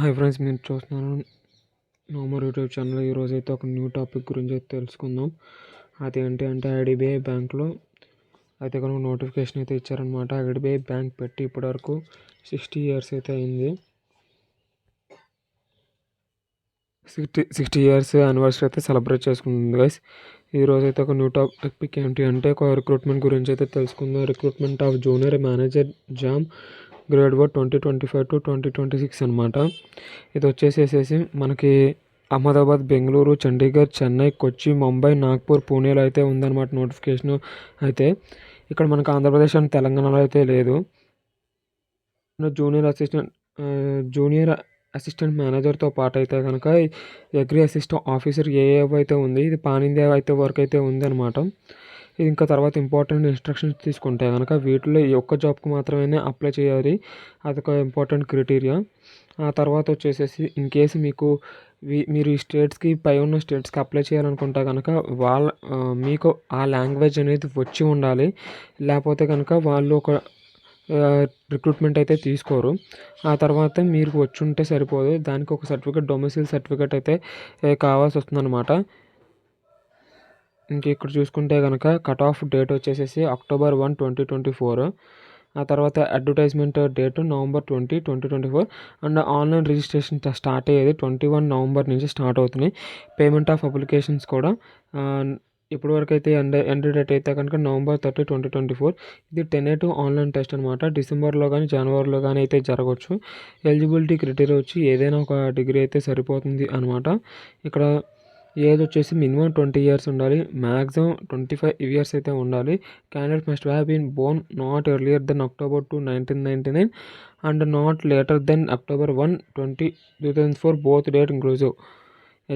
Hi friends మీరు చూస్తున్నాను నోమర్ YouTube channel. ఈరోజు అయితే ఒక న్యూ టాపిక్ గురించి అయితే తెలుసుకుందాం. అది ఏంటి అంటే ఐడిబిఐ బ్యాంక్లో అయితే కనుక నోటిఫికేషన్ అయితే ఇచ్చారనమాట ఐడిబిఐ బ్యాంక్ పెట్టి ఇప్పటివరకు సిక్స్టీ ఇయర్స్ అయితే అయింది. సిక్స్టీ సిక్స్టీ ఇయర్స్ యానివర్సరీ అయితే సెలబ్రేట్ చేసుకుంటుంది గైస్ ఈ రోజు అయితే ఒక న్యూ టాపిక్ ఏంటి అంటే ఒక రిక్రూట్మెంట్ గురించి అయితే తెలుసుకుందాం. Recruitment of junior manager jam grade were twenty twenty five to twenty twenty six అనమాట ఇది వచ్చేసేసేసి మనకి అహ్మదాబాద్ బెంగళూరు చండీగఢ్ చెన్నై కొచ్చి ముంబై నాగ్పూర్ పూణేలో అయితే ఉందన్నమాట నోటిఫికేషన్ అయితే. ఇక్కడ మనకు ఆంధ్రప్రదేశ్ అండ్ తెలంగాణలో అయితే లేదు. జూనియర్ అసిస్టెంట్ జూనియర్ అసిస్టెంట్ మేనేజర్తో పాటు అయితే కనుక అగ్రి అసిస్టెంట్ ఆఫీసర్ ఏఏ అయితే ఉంది. ఇది పాన్ ఇండియా అయితే వర్క్ అయితే ఉంది అనమాట ఇంకా తర్వాత ఇంపార్టెంట్ ఇన్స్ట్రక్షన్స్ తీసుకుంటే కనుక వీటిలో ఈ ఒక్క జాబ్కి మాత్రమే అప్లై చేయాలి. అదొక ఇంపార్టెంట్ క్రైటీరియా ఆ తర్వాత వచ్చేసేసి ఇన్ కేసు మీకు మీరు ఈ స్టేట్స్కి పై ఉన్న స్టేట్స్కి అప్లై చేయాలనుకుంటే కనుక వాళ్ళ మీకు ఆ లాంగ్వేజ్ అనేది వచ్చి ఉండాలి. లేకపోతే కనుక వాళ్ళు ఒక రిక్రూట్మెంట్ అయితే తీసుకోరు. ఆ తర్వాత మీరు వచ్చి ఉంటే సరిపోదు. దానికి ఒక సర్టిఫికేట్ డొమిసిల్ సర్టిఫికేట్ అయితే కావాల్సి వస్తుందన్నమాట. ఇంక ఇక్కడ చూసుకుంటే కనుక కట్ ఆఫ్ డేట్ వచ్చేసేసి October one twenty twenty four ఆ తర్వాత advertisement date November twenty twenty twenty four and online registration start అయ్యేది ట్వంటీ వన్ నవంబర్ నుంచి స్టార్ట్ అవుతున్నాయి పేమెంట్ ఆఫ్ అప్లికేషన్స్ కూడా ఇప్పటి వరకు అయితే ఎండ్ ఎండ్ డేట్ అయితే కనుక November thirty twenty twenty four ఇది ten a two online test అనమాట డిసెంబర్లో కానీ జనవరిలో కానీ అయితే జరగవచ్చు. ఎలిజిబిలిటీ క్రైటీరియా వచ్చి ఏదైనా ఒక డిగ్రీ అయితే సరిపోతుంది అనమాట ఇక్కడ ఏజ్ వచ్చేసి మినిమం ట్వంటీ ఇయర్స్ ఉండాలి. మ్యాక్సిమం ట్వంటీ ఫైవ్ ఇయర్స్ అయితే ఉండాలి. Candidate must have been born not earlier than October two nineteen ninety nine and not later than October one twenty two thousand four both date inclusive.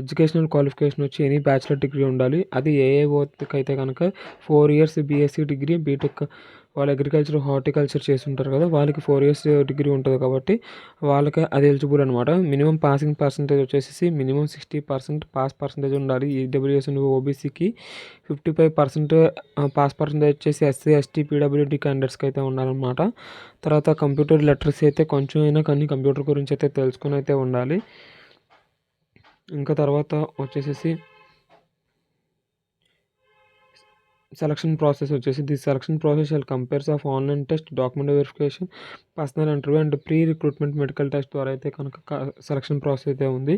Educational qualification వచ్చి any bachelor degree ఉండాలి. అది ఏఏఓకి అయితే కనుక four years BSc degree BTech వాళ్ళు agriculture horticulture చేస్తుంటారు కదా వాళ్ళకి ఫోర్ ఇయర్స్ డిగ్రీ ఉంటుంది కాబట్టి వాళ్ళకి అది ఎలిజిబుల్ అనమాట మినిమం పాసింగ్ పర్సంటేజ్ వచ్చేసి minimum sixty percent pass percentage ఉండాలి. EWS ఓబీసీకి fifty five percent pass percentage వచ్చేసి ఎస్సీ ఎస్టీ పీడబ్ల్యూడీ క్యాండిడేట్స్కి అయితే ఉండాలన్నమాట. తర్వాత కంప్యూటర్ లిటరసీ అయితే కొంచెం అయినా కానీ కంప్యూటర్ గురించి అయితే తెలుసుకుని అయితే ఉండాలి. ఇంకా తర్వాత వచ్చేసేసి సెలక్షన్ ప్రాసెస్ వచ్చేసి the selection process shall comprise of online test document verification personal interview and pre recruitment medical test ద్వారా అయితే కనుక సెలక్షన్ ప్రాసెస్ అయితే ఉంది.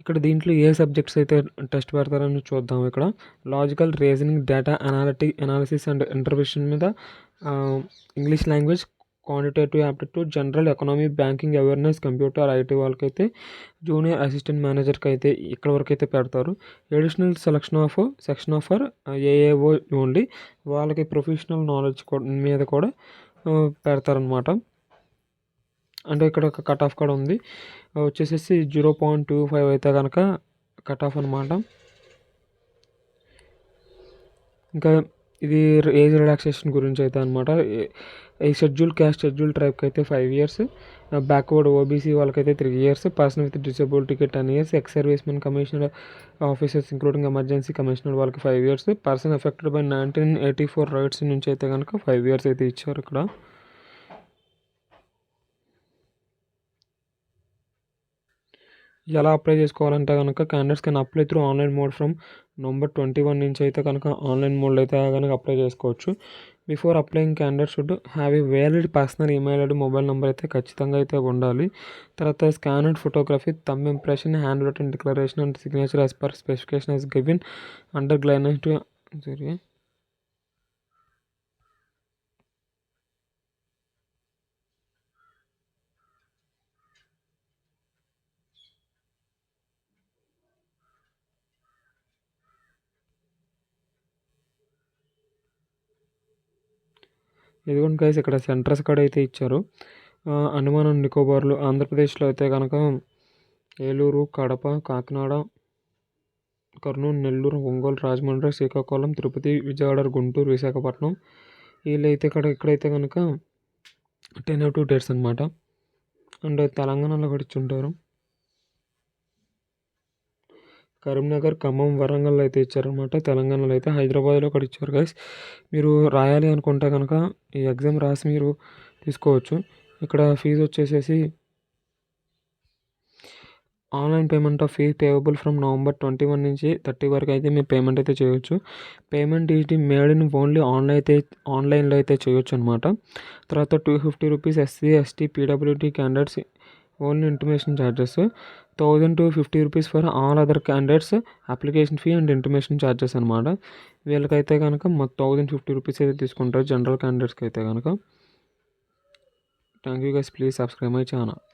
ఇక్కడ దీంట్లో ఏ సబ్జెక్ట్స్ అయితే టెస్ట్ పెడతారని చూద్దాం ఇక్కడ. Logical reasoning data analytic analysis and interpretation మీద English language quantitative aptitude general economy banking awareness computer IT వాళ్ళకైతే జూనియర్ అసిస్టెంట్ మేనేజర్కి అయితే ఇక్కడ వరకు అయితే పెడతారు additional selection of section of for AAO only వాళ్ళకి ప్రొఫెషనల్ నాలెడ్జ్ మీద కూడా uh, పెడతారనమాట అంటే ఇక్కడ ఒక కట్ ఆఫ్ కూడా ఉంది. Uh, వచ్చేసేసి జీరో పాయింట్ టూ ఫైవ్ అయితే కనుక కట్ ఆఫ్ అనమాట ఇంకా ఇది ఏజ్ రిలాక్సేషన్ గురించి అయితే అనమాట ఈ షెడ్యూల్ క్యాస్ట్ షెడ్యూల్ ట్రైబ్కి అయితే ఫైవ్ ఇయర్స్. బ్యాక్వర్డ్ ఓబీసీ వాళ్ళకైతే three years. Person with డిసబిలిటీకి ten years. Ex servicemen commissioner officers including emergency commissioner వాళ్ళకి five years. Person affected by nineteen eighty four riots నుంచి అయితే కనుక ఫైవ్ ఇయర్స్ అయితే ఇచ్చారు ఇక్కడ. ఎలా అప్లై చేసుకోవాలంటే కనుక candidates can apply through online mode from November twenty one నుంచి అయితే కనుక ఆన్లైన్ మోడ్లో అయితే కనుక అప్లై చేసుకోవచ్చు. Before applying candidate should have a valid personal email ID mobile number అయితే ఖచ్చితంగా అయితే ఉండాలి. తర్వాత scanned photography thumb impression hand written declaration and signature as per specification as given under guidelines to sorry ఇదిగోండి guys ఇక్కడ centres కాడ అయితే ఇచ్చారు. అనుమానం నికోబార్లు ఆంధ్రప్రదేశ్లో అయితే కనుక ఏలూరు కడప కాకినాడ కర్నూలు నెల్లూరు ఒంగోలు రాజమండ్రి శ్రీకాకుళం తిరుపతి విజయవాడ గుంటూరు విశాఖపట్నం. వీళ్ళైతే ఇక్కడ ఇక్కడైతే కనుక టెన్ టూ డేట్స్ అనమాట అండ్ తెలంగాణలో కూడా ఇచ్చి ఉంటారు. కరీంనగర్ ఖమ్మం వరంగల్లో అయితే ఇచ్చారనమాట తెలంగాణలో అయితే హైదరాబాద్లో కూడా ఇచ్చారు గైస్ మీరు రాయాలి అనుకుంటే కనుక ఈ ఎగ్జామ్ రాసి మీరు తీసుకోవచ్చు. ఇక్కడ ఫీజు వచ్చేసేసి online payment of fee payable from November twenty one నుంచి థర్టీ వరకు అయితే మీరు పేమెంట్ అయితే చేయొచ్చు. పేమెంట్ ఇది మేడ్ ఇన్ ఓన్లీ ఆన్లైన్ అయితే ఆన్లైన్లో అయితే చేయొచ్చు అనమాట తర్వాత two fifty rupees SC ST PWD candidates only intimation charges thousand two fifty rupees for all other candidates application fee and intimation charges అనమాట వీళ్ళకైతే కనుక మొత్తం థౌజండ్ ఫిఫ్టీ రూపీస్ అయితే తీసుకుంటారు జనరల్ క్యాండిడేట్స్కి అయితే కనుక thank you guys please subscribe my channel